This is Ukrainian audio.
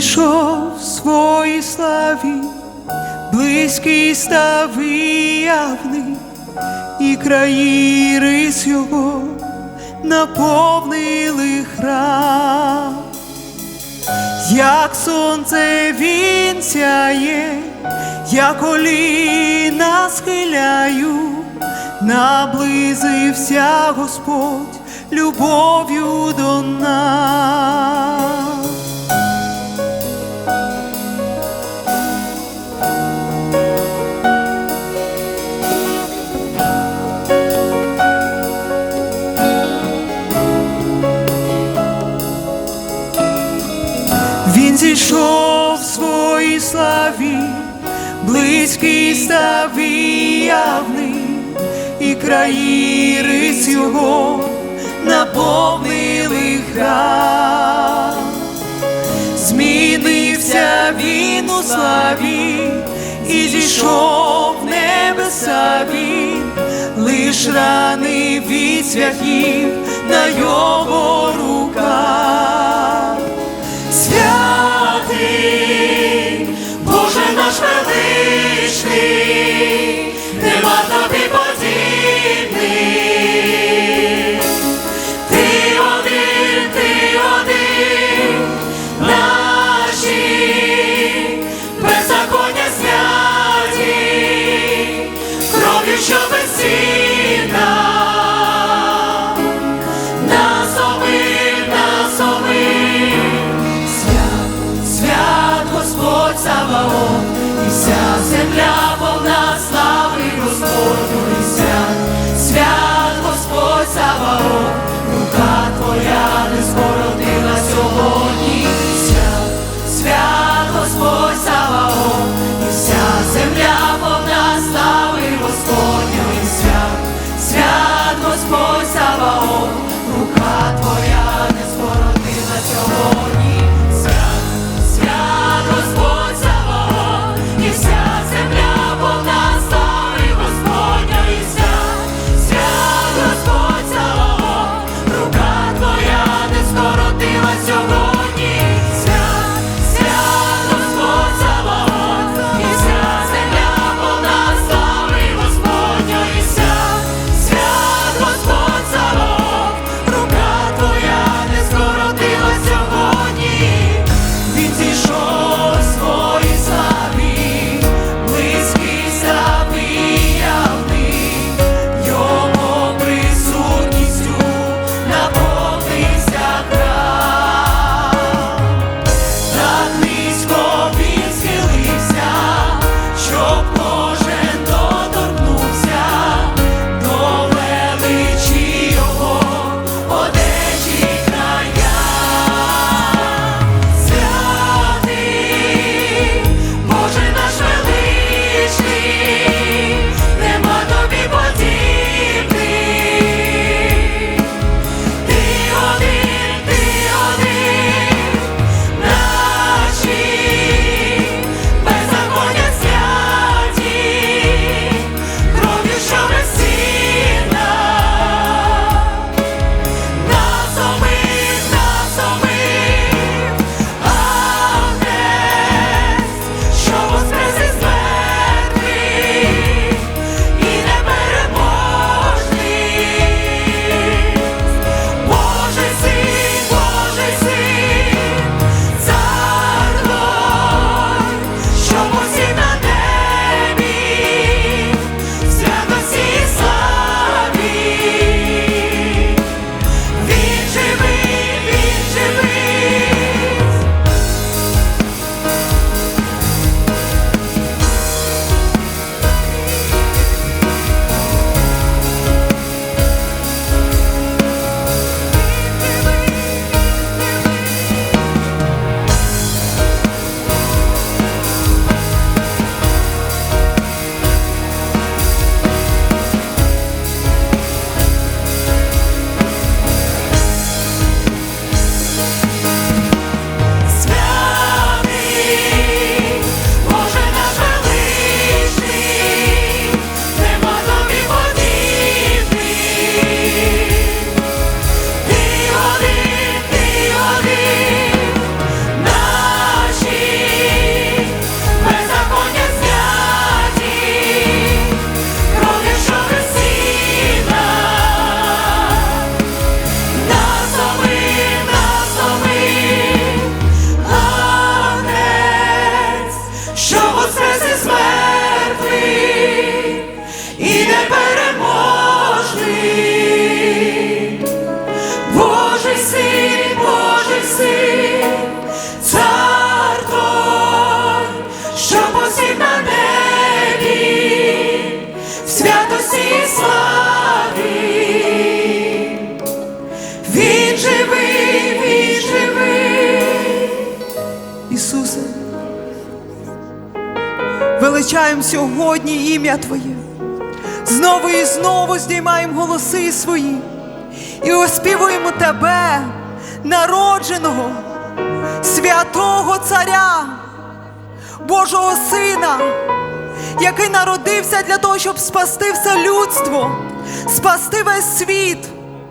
зійшов в своїй славі, близький став і явний, і краї рис його наповнили храм, як сонце він сяє, я коліна схиляю, наблизився Господь любов'ю до нас. Зійшов в своїй славі, близький став і явний, і краї рис його наповнили храм. Змінився він у славі і зійшов в небеса він, лиш рани від святів на його руках. всі слави, Він живий, він живий, Ісусе, величаємо сьогодні ім'я Твоє, знову і знову здіймаємо голоси свої і оспівуємо Тебе, народженого, святого Царя, Божого Сина який народився для того, щоб спасти все людство, спасти весь світ.